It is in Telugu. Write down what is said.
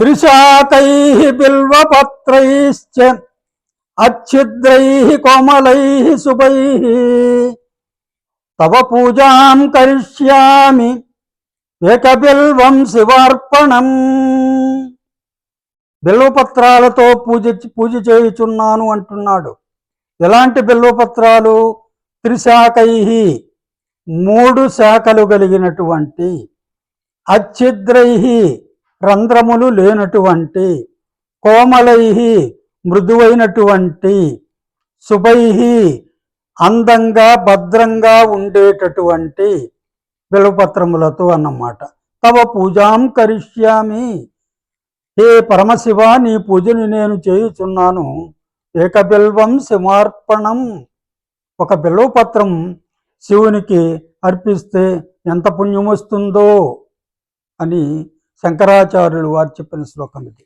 త్రిశాకై బిల్వపత్రైశ్చ అచ్ఛిద్రై కోమలై శుభై తవ పూజాం కరిష్యామి ఏకబిల్వం శివార్పణం బిల్వపత్రాలతో పూజ పూజ చేయుచున్నాను అంటున్నాడు. ఎలాంటి బిల్వపత్రాలు? త్రిశాకై మూడు శాఖలు కలిగినటువంటి అచ్ఛిద్రై రంధ్రములు లేనటువంటి కోమలై మృదువైనటువంటి శుభై అందంగా భద్రంగా ఉండేటటువంటి బిల్వపత్రములతో అన్నమాట. తవ పూజాం కరిష్యామి. హే పరమశివ నీ పూజని నేను చేయుచున్నాను. ఏకబిల్వం శివార్పణం ఒక బిల్వపత్రం శివునికి అర్పిస్తే ఎంత పుణ్యం వస్తుందో అని శంకరాచార్యులు వారు చెప్పిన శ్లోకం ఇది.